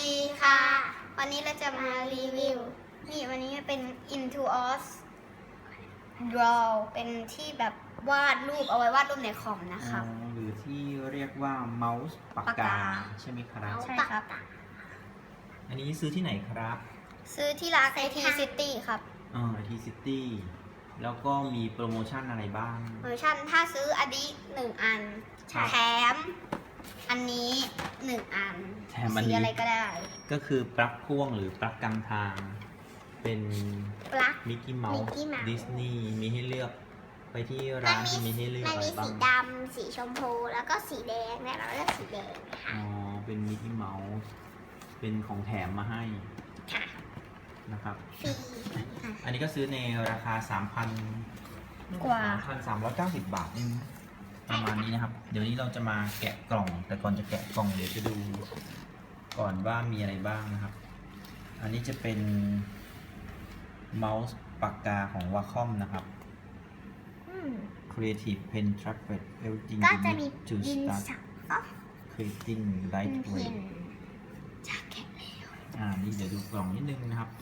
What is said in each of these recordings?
ดีค่ะ วันนี้เราจะมารีวิว นี่วันนี้เป็น Into Us Draw เป็นที่แบบวาดรูปเอาไว้วาดรูปในคอมนะครับอ๋อหรือที่เรียกว่าเมาส์ปากปากกา กา ใช่ไหมครับ ใช่ครับ อันนี้ซื้อที่ไหนครับซื้อที่ร้าน IT City ครับเออทีซิตี้แล้วก็มีโปรโมชั่นอะไรบ้าง เวอร์ชันถ้าซื้ออันนี้หนึ่งอัน ครับ แถม อันนี้หนึ่งอันแถมอันสีนี้อะไรก็ได้ก็คือปลั๊กพ่วงหรือปลั๊กกลางทาง เป็นปลั๊ก มิกกี้เมาส์ Mickey Mouse ดิสนีย์มีให้เลือก ไปที่ร้านจะมีให้เลือกมันอะไรมีบ้าสีงดำสีชมพูแล้วก็สีแดงเนี่ยเราเลือกสีแดงค่ะ อ๋อเป็นมิกกี้เมาส์เป็นของแถมมาให้ค่ะ นะครับ ฟรีอันนี้ก็ซื้อในราคา 3,000 กว่า 3,390 บาทเอง ประมาณนี้นะครับ เดี๋ยวนี้เราจะมาแกะกล่อง แต่ก่อนจะแกะกล่องเดี๋ยวจะดู ก่อนว่ามีอะไรบ้างนะครับ อันนี้จะเป็นเมาส์ปากกาของ Wacom นะครับอืม Creative Pen Trackpad Everything ก็ you จะมี need to ดิน start สอ creating เป็นพิ lightweight นจากแกะแล้ว อ่านี่เดี๋ยวดูกล่องนิดนึงนะครับอั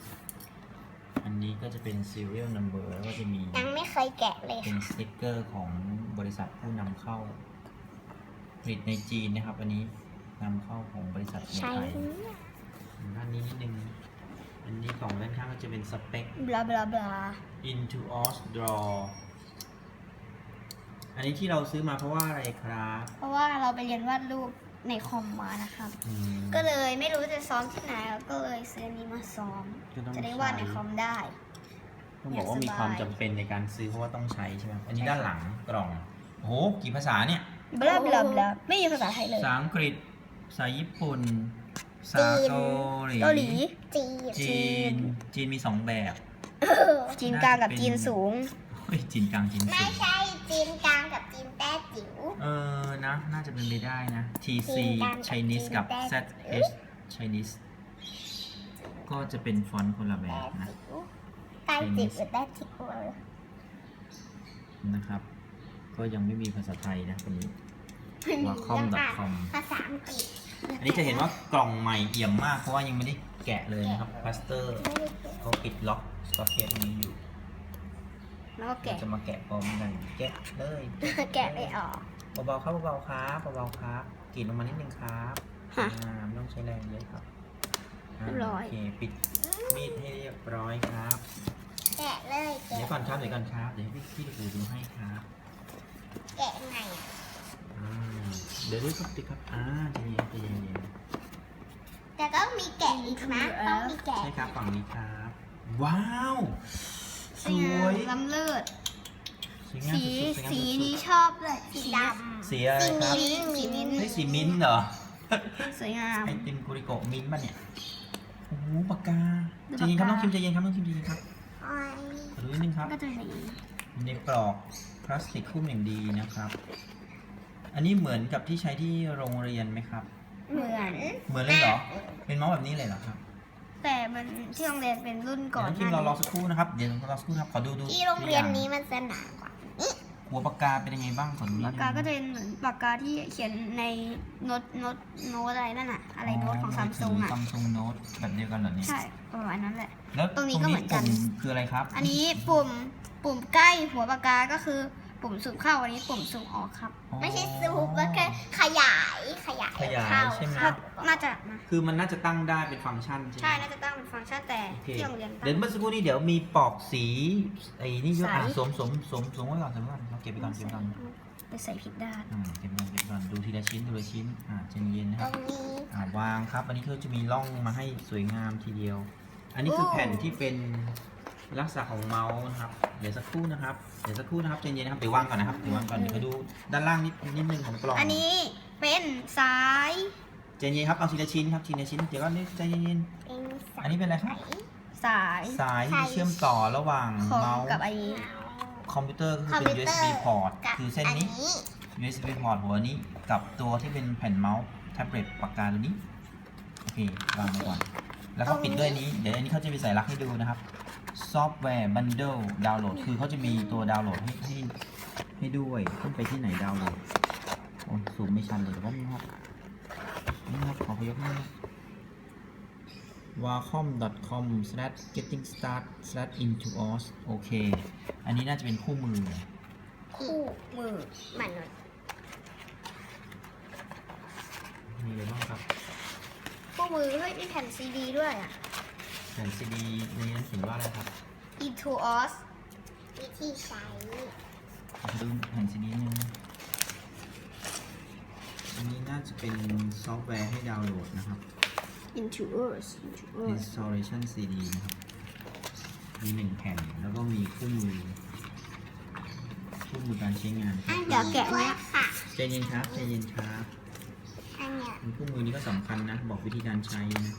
นนี้ก็จะเป็น serial number แล้วก็จะมียังไม่เคยแกะเลยเป็นสติกเกอร์ของบริษัทผู้นำเข้าผลิตในจีนนะครับ อันนี้นำเข้าของบริษัทในใช่ไทยด้านนี้นิดนึง อันนี้กล่องด้านข้างก็จะเป็นสเปค บลาบลาบลา into os draw อันนี้ที่เราซื้อมาเพราะว่าอะไรครับ เพราะว่าเราไปเรียนวาดรูป ในคอมมานะครับอืม ก็เลยไม่รู้จะซ้อมที่ไหนแล้วก็เลยซื้ออนนี้มาซ้อม ก็ต้อง จะได้วาดในคอมได้ ต้องบอกว่ามีความจำเป็นในการซื้อเพราะว่าต้องใช้ใช่ไหมอันนี้ด้านหลังกล่องโอ้โหกี่ภาษาเนี่ยบลาบลาบลาไม่มีภาษาไทยเลย ภาษาอังกฤษภาษาญี่ปุ่นภาษาจีนเกาหลีเกาหลี จีนจีน จีนมีสองแบบจีนกลางกับจีนสูง เฮ้ยจีนกลางจีนสูไม่งใช่จีนกลางกับ จีนแต้จิ๋ว เออนะ น่าจะเป็นไปได้นะจี TC นกลางกับ Chinese กับ จีนแต้ ZH Chinese ก็จะเป็นฟอนต์คนละแบแต้บนะ จิ๋วใต้จิ๋วหรือแต้จิ๋วเออนะครับ ก็ยังไม่มีภาษาไทยนะคนนี้ไม่มี wacom.com ภาษาอังกฤษอันนี้จะเห็นว่ากล่องใหม่เอี่ยมมากเพราะว่ายังไม่ได้แกะเลยนะครับพลาสเตอร์ไม่ได้แกะเขาปิดล็อกสกอตเทปนี้อยู่ แล้วก็เราแกะ จะมาแกะพร้อมกันแกะเลยแกะไม่ออก เบาๆครับเบาๆครับเบาๆครับกรีดลงมานิดนึงครับฮะอ่าไม่ต้องใช้แรงเยอะครับาเรียบร้อยโอเคปิดมีดให้เรียบร้อยครับ แกะเลยแกะเดี๋ยวก่อนครับเดี๋ยวก่อนครับเดี๋ยวให้พี่พี่ดูดูให้ครับ แกะไงอะอ่าเดี๋ยวดูครับติดครับอ่าใจเย็นใจเย็นแต่ต้องมีแกะอีกนะต้องมีแกะใช่ครับฝั่งนี้ครับ ว้าว สวยล้ำเลิศ สวยงามสีสุดๆวยงามสีสุดๆนี้ชอบเลยสีดำสีอะไรครับสีมิ้นท์เฮ้ยสีมิ้นท์เหรอ สวยงาม ไอติมกุริโกะมิ้นท์ป่ะเนี่ย โอ้โหปากกาดูใจเย็นครับปากกาน้องคิมใจเย็นครับน้องคิมใจเย็นครับโอ้ยขอดูนิดนึงครับ ก็จะเป็นอย่างนี้ในปลอกพลาสติกคุ้มอย่างดีนะครับ อันนี้เหมือนกับที่ใช้ที่โรงเรียนไหมครับ เหมือน เหมือนเลยเหรอ เป็นเมาส์แบบนี้เลยเหรอครับ แต่มันที่โรงเรียนเป็นรุ่นก่อนเดี๋ยวน้องคิมรอรอสักครู่นะครับ เดี๋ยวรอสักครู่นะครับ ขอดูดูที่โรงเรียนตัวอางนี้มันจะหนากว่า หัวปากกาเป็นยังไงบ้างขอดูนิดนึปางกกาก็จะเป็นเหมือนปากกาที่เขียนในโน้ตโน้ตโน้ตอะไรนั่นอะอะไรโน้ตของซัมซุงอะซัมซุงโน้ตแบบเดียวกันเหรอเนี่ยใช่ประมาณนั้นแหละ แล้วตรงนี้ก็เหมือนกัน ปุ่คืออะไรครับ อันนี้ปุ่มปุ่มใกล้หัวปากกาก็คือ ปุ่มซูมเข้าอันนี้ปุ่มซูมออกครับอ๋อไม่ใช่ซูมก็แค่ขยายขยายขยายเข้าใช่ไหม ครับ น่าจะนะคือมันน่าจะตั้งได้เป็นฟังก์ชันใช่ไหม ใช่น่าจะตั้งเป็นฟังก์ชันแต่โอเคที่โรงเรียนตั้ง เดี๋ยวเมื่อสักครู่นี้เดี๋ยวมีปลอกสีไอ้นี่ด้วยใสอะสวมสวมสวมสวมไว้ก่อนสวมไว้ก่อนเราเก็บไปก่อนเก็บไปก่อนไปใส่ผิดด้านอ่าเก็บไปก่อนเก็บไปก่อนดูทีละชิ้นทีละชิ้นอ่าใจเย็นๆนะตครรับงนี้ อ่าวางครับ อันนี้คือจะมีร่องมาให้สวยงามทีเดียว อันนี้คือโอ้ แผ่นที่เป็น ลักษณะของเมาส์นะครับ เดี๋ยวสักครู่นะครับ เดี๋ยวสักครู่นะครับใจเย็นนะครับเดี๋ยววางก่อนนะครับเดี๋ยววางก่อนเดี๋ยวไปดูด้านล่างนิดนิดนึงของกล่องอันนี้เป็นสายใจเย็นครับเอาทีละชิ้นครับทีละชิ้นเดี๋ยวก่อนนี่ใจเย็นเป็นๆอันนี้เป็นอะไรครับสายสายที่เชื่อมต่อระหว่างคอมเมาส์กับไอ้คอมพิวเตอร์ก็คอมคือพิเป็นวเตอร์ USB port กับคือเส้นนี้ USB port หัวนี้กับตัวที่เป็นแผ่นเมาส์แท็บเล็ตปากกาตัวนี้โอเควางไปก่อน แล้วก็ปิดด้วยนี้ เดี๋ยวอันนี้เขาจะมีสายรักให้ดูนะครับ ซอฟต์แวร์บันเดิลดาวน์โหลด คือเขาจะมีตัวดาวน์โหลดให้ให้ให้ด้วยขึ้นไปที่ไหนดาวน์โหลด โอ้ยสูงไม่ชันเลยแต่ว่านี่ครับนี่ครับ ขอพยกนี่ครับ wacom.com slash getting start slash into os โอเค อันนี้น่าจะเป็นคู่มือ คู่มือมนุษย์มีอะไรบ้างครับคู่ มือเฮ้ยมีแผ่นซีดีด้วยอะ แผ่นซีดีในนั้นเขียนว่าอะไรครับ Into Us วิธีใช้ขอดูแผ่นซีดีนึงอันนี้น่าจะเป็นซอฟต์แวร์ให้ดาวน์โหลดนะครับ Into Us Into Us installation CD นะครับ มีหนึ่งแผ่นแล้วก็มีคู่มือคู่มือการใช้งานคอะรับ เดี๋ยวแกะนะค่ะ ใจเย็นครับ ใจเย็นครับอันเนี้ย คู่มือนี้ก็สำคัญนะ บอกวิธีการใช้นะ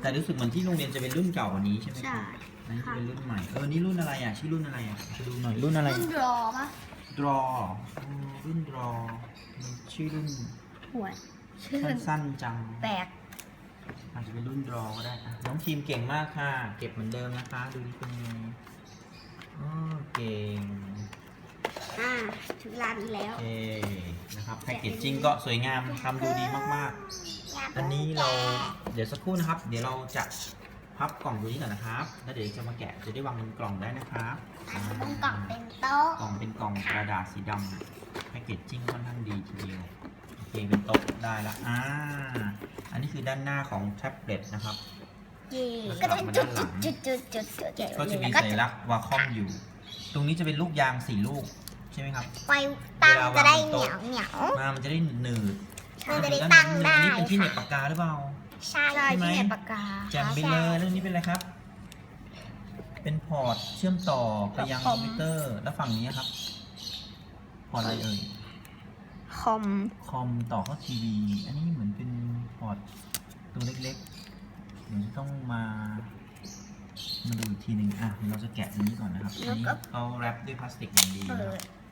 แต่รู้สึกเหมือนที่โรงเรียนจะเป็นรุ่นเก่ากว่านี้ใช่ไหมคใช่รับอันนี้จะเป็นรุ่นใหม่ เออ นี่รุ่นอะไรอะ ชื่อรุ่นอะไรอะไปดูหน่อย รุ่นอะไร รุ่นรอปะ draw อ๋อรุ่น draw มันชื่อรุ่นหัวชื่อสั้นๆจังแปลกอาจจะเป็นรุ่น draw ก็ได้อะน้องทีมเก่งมากค่ะ เก็บเหมือนเดิมนะคะ ดูที่เป็นยังไงอ๋อเก่ง อ่าถึงร้านนี้แล้วโอเคนะครับแพคเกจจิ้งก็สวยงามทำดูดีมากๆ อันนี้เราเดี๋ยวสักครู่นะครับ เดี๋ยวเราจะพับกล่องตัวนี้ก่อนนะครับ แล้วเดี๋ยวจะมาแกะจะได้วางบนกล่องได้นะครับต้องกล่องเป็นโต๊ะกล่องเป็นกล่องกระดาษสีดำแพคเกจจิ้งค่อนข้างดีทีเดียวโอเคเป็นโต๊ะได้ละอ่าอันนี้คือด้านหน้าของแท็บเล็ตนะครับเย่แล้วก็กลัจะบเป็นมาจุด้าดนหลัจุงดจุดจุดจุดจุดก็จะมีแล้วสัญลักษณ์วาคอมอยู่ ตรงนี้จะเป็นลูกยางสี่ลูก ใช่ไหมครับไฟตั้งจะได้เหนียวเหนียว มามันจะได้หนืดมันจะได้ตั้งได้ อันนี้เป็นที่เหน็บปากกาหรือเปล่า ใช่ใช่ไหมที่เนี่ยปากกาแจมไปเลยแล้วอันนี้เป็นอะไรครับ เป็นพอร์ตเชื่อมต่อไปยังคอมพิวเตอร์ แล้วฝั่งนี้ครับ พอร์ตอะไรเอ่ย คอม คอมต่อเข้าทีวี อันนี้เหมือนเป็นพอร์ตตัวเล็กๆ เดี๋ยวจะต้องมามาดูอีกทีหนึ่งอะเดี๋ยวเราจะแกะอันนี้ก่อนนะครับอันนี้เขาแรปด้วยพลาสติกอย่างดีเปินะครับด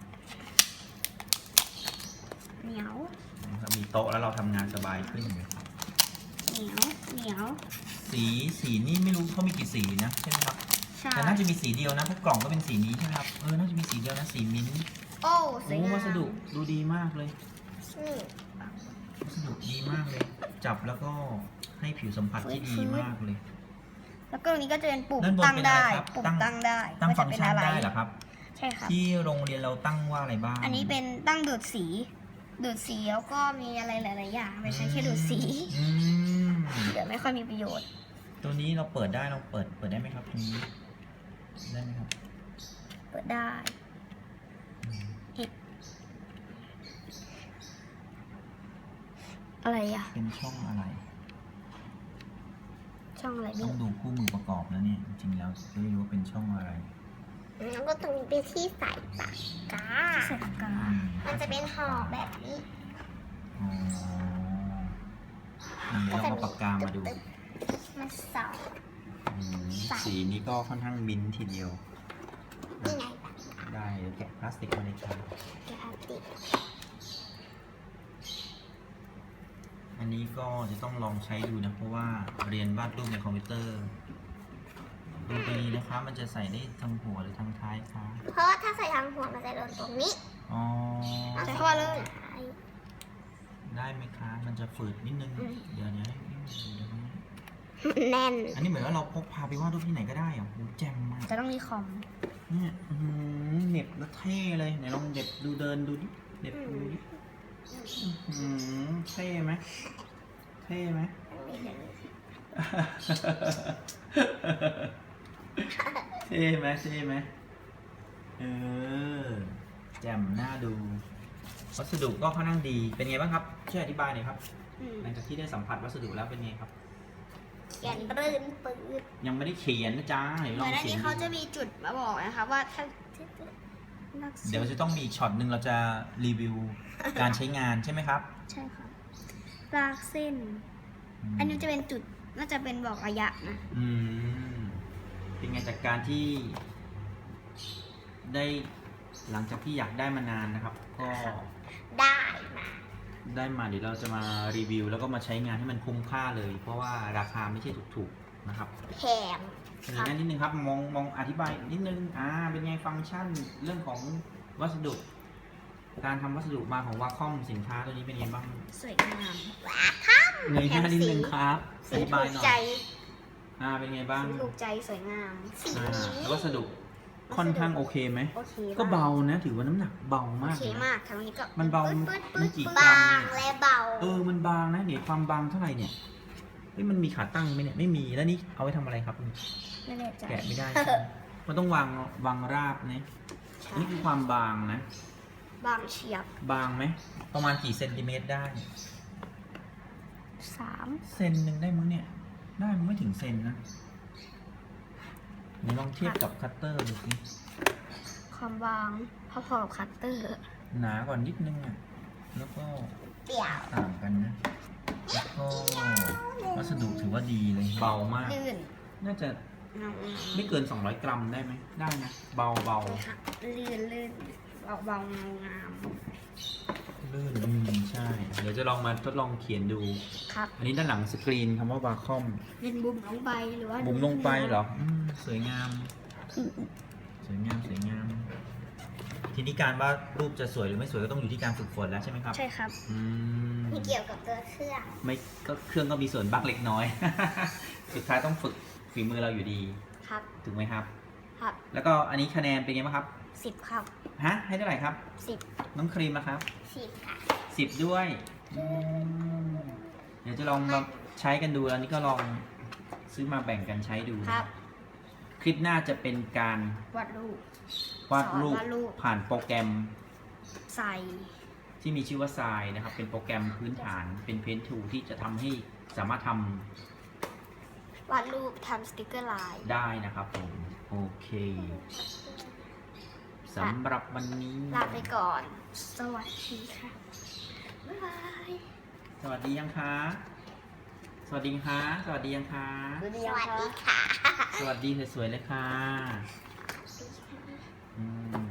เหนียวนะครับมีโต๊ะแล้วเราทำงานสบายขึ้น เหนียวเหนียวสีสีนี่ไม่รู้เขามีกี่สีนะใช่ไหมครับ ใช่แต่น่าจะมีสีเดียวนะเพราะกล่องก็เป็นสีนี้ใช่ไหมครับ เออ น่าจะมีสีเดียวนะ สีมิ้นท์โอ้สวยโอ้งามวัสดุดูดีมากเลย นี่ วัสดุดีมากเลย จับแล้วก็ให้ผิวสัมผัสที่ดีมากเลย แล้วก็ตรงนี้ก็จะเป็นปุ่มด้านบนตั้งเป็นอะไรได้ ครับปุ่มตั้งตั้งได้ตั้งว่าฟัจะงก์เป็นชันอะไรได้เหรอครับ ใช่ครับ ที่โรงเรียนเราตั้งว่าอะไรบ้างอันนี้เป็นตั้งดูดสี ดูดสีแล้วก็มีอะไรหลาย ๆ อย่างไม่ใช่แค่ดูดสีอืมเดี๋ยวไม่ค่อยมีประโยชน์ ตัวนี้เราเปิดได้เราเปิดเปิดได้ไหมครับตรงนี้ได้ไหมครับเปิดได้อะไรอะ เป็นช่องอะไร ช่องอะไรต้นี่องดูคู่มือประกอบแล้วเนี่ยจริงๆแล้วจะได้รู้ว่าเป็นช่องอะไร แล้วก็ตรงนี้เป็นที่ใส่ปากกา ใส่ปากกาอืมันจะเป็นห่อแบบนี้ อ๋ออันนี้เราเอาปากกามาดู มันสอง อืมสีนี้ก็ค่อนข้างมิ้นท์ทีเดียว นี่ไงได้เดี๋ยวแกะพลาสติกมาเลยครับเดี๋ยวเอาติดอันนี้ก็จะต้องลองใช้ดูนะ เพราะว่าเรียนวาดรูปในคอมพิวเตอร์ ดูดีนะคะ มันจะใส่ได้ทั้งหัวหรือทั้งท้ายคะเพราะว่าถ้าใส่ทางหัวมันจะโดนตรงนี้อ๋อ เอาใส่ใส่เข้ามาเลย ท้ายได้ไหมคะ มันจะฝืดนิดนึงอืมเดี๋ยวนี้เดี๋ยวนี้แน่น อันนี้เหมือนว่าเราพกพาไปวาดรูปที่ไหนก็ได้เหรอโหแจ่มมาก จะต้องมีคอม เนี่ยอื้อหือเหน็บแล้วเท่เลยไหนลองเด็บดูเดินดูดิเด็บดูดิอื้อหือเท่ไหมเท่ไหม เท่ไหมเท่ไหมเออแจ่มน่าดู วัสดุก็ค่อนข้างดีเป็นไงบ้างครับช่วยอธิบายหน่อยครับหลังจากที่ได้สัมผัสวัสดุแล้วเป็นไงครับ เขียนรื่นปืดยังไม่ได้เขียนนะจ๊ะเดี๋ยวเหลมือองนอันเขียนี้นเขาจะดูมีจุดมาบอกนะคะว่าถ้านักเดี๋ยวจะต้องมีอีกช็อตหนึ่งเราจะรีวิวการใช้งานใช่ไหมครับใช่ค่ะลากเส้นอันนี้จะเป็นจุดน่าจะเป็นบอกระยะนะ อืม เป็นไงจากการที่ได้หลังจากที่อยากได้มานานนะครับ ก็ได้มาได้มาเดี๋ยวเราจะมารีวิว แล้วก็มาใช้งานให้มันคุ้มค่าเลย เพราะว่าราคาไม่ใช่ถูกๆนะครับแพงเป็นอย่างนั้นนิดนึงครับมองมองอธิบายนิดนึงอ่าเป็นไงฟังก์ชันเรื่องของวัสดุ การทำวัสดุมาของวาคอมสินค้าตัวนี้เป็นยังไงบ้างสวยงามเงยหน้านิดนึงครับอสีธิถูบายกหน่อใจย อ่าเป็นไงบ้างถูกใจสวยงามอ่าแล้ววัสดุค่อนข้างโอเคไหม โอเคก็มเบานะ ถือว่าน้ำหนักเบาโอมากเคเลยนะมากทางนี้ก็มันเบาปึ๊ดปึ๊ดไม่ปึ๊ดกี่ปึ๊ดกรัมบางและเบา เออ มันบางนะเนี่ยความบางเท่าไหร่เนี่ยเฮ้ยมันมีขาตั้งไหมเนี่ย ไม่มี แล้วนี่เอาไว้ทำอะไรครับไม่แน่ใจแกะไม่ได้ใช่ไหมมันต้องวางวางราบนะใช่นี่คือความบางนะ บางเฉียบ บางไหม ประมาณกี่เซนติเมตรได้สามเซนหนึ่งได้มั้งเนี่ย ได้มั้งไม่ถึงเซนนะนี่ลองเทียบกับคัตเตอร์ดูสิความบางพอๆกับคัตเตอร์ หนากว่านิดนึงอะ แล้วก็เดี่ยวต่างกันนะ แล้วก็วัสดุถือว่าดีเลย เบามาก ลื่นน่าจะเงาไม่เกิน 200 กรัมได้ไหม ได้นะ เบาเบาลื่นลื่นเบาเบาเงางาม ลื่นอืมใช่ เดี๋ยวจะลองมาทดลองเขียนดู ครับอันนี้ด้านหลังสกรีนคำว่าวาคอม เป็นบุ่มลงไปหรือว่าบุ๋มลงไปเหรออืมสวยงาม สวยงาม สวยงาม ทีนี้การว่ารูปจะสวยหรือไม่สวยก็ต้องอยู่ที่การฝึกฝนแล้วใช่ไหมครับใช่ครับ อืมไม่เกี่ยวกับตัวเครื่อง ไม่ก็เครื่องก็มีส่วนบ้างเล็กน้อย สุดท้ายต้องฝึกฝีมือเราอยู่ดี ครับ ถูกไหมครับ ครับ แล้วก็อันนี้คะแนนเป็นไงบ้างครับ สิบครับฮะให้เท่าไหร่ครับ สิบน้องครีมนะครับสิบค่ะ สิบด้วยอืมเดี๋ยวจะลองมาใช้กันดูแล้วนี่ก็ลองซื้อมาแบ่งกันใช้ดูครับ คลิปหน้าจะเป็นการวาดรูป วาดรูปสอนวาดรูป ผ่านโปรแกรมใส่ที่มีชื่อว่าทรายนะครับ เป็นโปรแกรมพื้นฐานเป็นเพนทูที่จะทำให้สามารถทำ วาดรูปทำสติกเกอร์ลาย ได้นะครับผม โอเค สำหรับวันนี้ ลาไปก่อน สวัสดีค่ะ บ๊ายบาย สวัสดียังคะ สวัสดีคะสวัสดียังคะ สวัสดีค่ะ สวัสดีสวยๆเลยค่ะอืม